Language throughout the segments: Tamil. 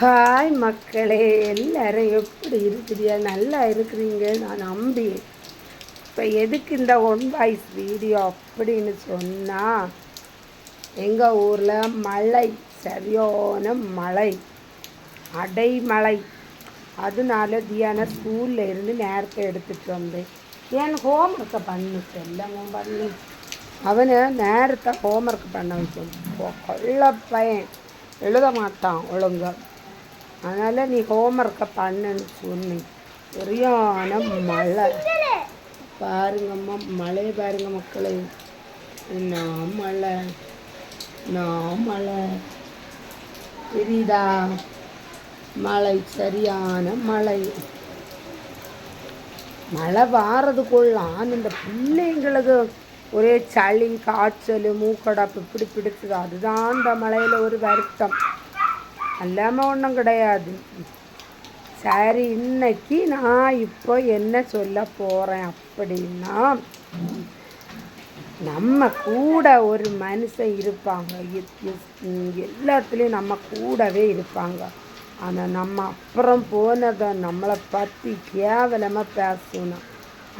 ஹாய் மக்களே எல்லாரும் எப்படி இருக்கிறியா நல்லா இருக்கிறீங்க நான் நம்பி இப்போ எதுக்கு இந்த ஒன் வாய்ஸ் வீடியோ அப்படின்னு சொன்னால் எங்கள் ஊரில் மழை சரியான மழை அடைமழை. அதனால தியான ஸ்கூலில் இருந்து நேரத்தை எடுத்துகிட்டு வந்தேன். என் ஹோம்ஒர்க்கை பண்ணு செல்லவும் பண்ணு. அவனை நேரத்தை ஹோம்ஒர்க் பண்ண வைக்கணும். கொள்ள பையன். எழுத மாட்டான் ஒழுங்காக அதனால் நீ ஹோம்ஒர்க்கை பண்ணுன்னு சொன்னேன் சரியான மழை. பாருங்கம்மா மழையை பாருங்க மக்களே. நான் மழை? நான் மழை? தெரியுதா? மழை சரியான மழை. மழை வாரதுக்குள்ளான் இந்த பிள்ளைங்களுக்கு ஒரே சளி காய்ச்சல் மூக்கடப்பு இப்படி பிடிச்சது. அதுதான் இந்த மழையில் ஒரு வருத்தம். அல்லாமல் ஒன்றும் கிடையாது சரி இன்னைக்கு நான் இப்போ என்ன சொல்ல போகிறேன் அப்படின்னா நம்ம கூட ஒரு மனுஷன் இருப்பாங்க எல்லாத்துலேயும் நம்ம கூடவே இருப்பாங்க ஆனால் நம்ம அப்புறம் போனதை நம்மளை பற்றி கேவலமாக பேசணும்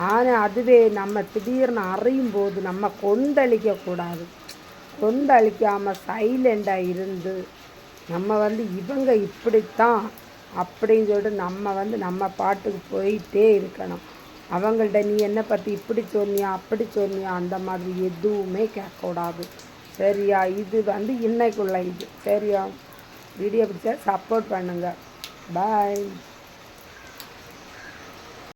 ஆனால் அதுவே நம்ம திடீர்னு அறியும் போது நம்ம கொந்தளிக்கக்கூடாது கொந்தளிக்காமல் சைலண்டாக இருந்து நம்ம வந்து இவங்க இப்படித்தான் அப்படின்னு சொல்லிட்டு நம்ம வந்து நம்ம பாட்டுக்கு போயிட்டே இருக்கணும். அவங்கள்ட்ட நீ என்னை பற்றி இப்படி சொன்னியா அப்படி சொன்னியா அந்த மாதிரி எதுவுமே கேட்கக்கூடாது. சரியா? இது வந்து இன்னைக்குள்ள இது. சரியா? வீடியோ பிடிச்சா சப்போர்ட் பண்ணுங்கள் பாய்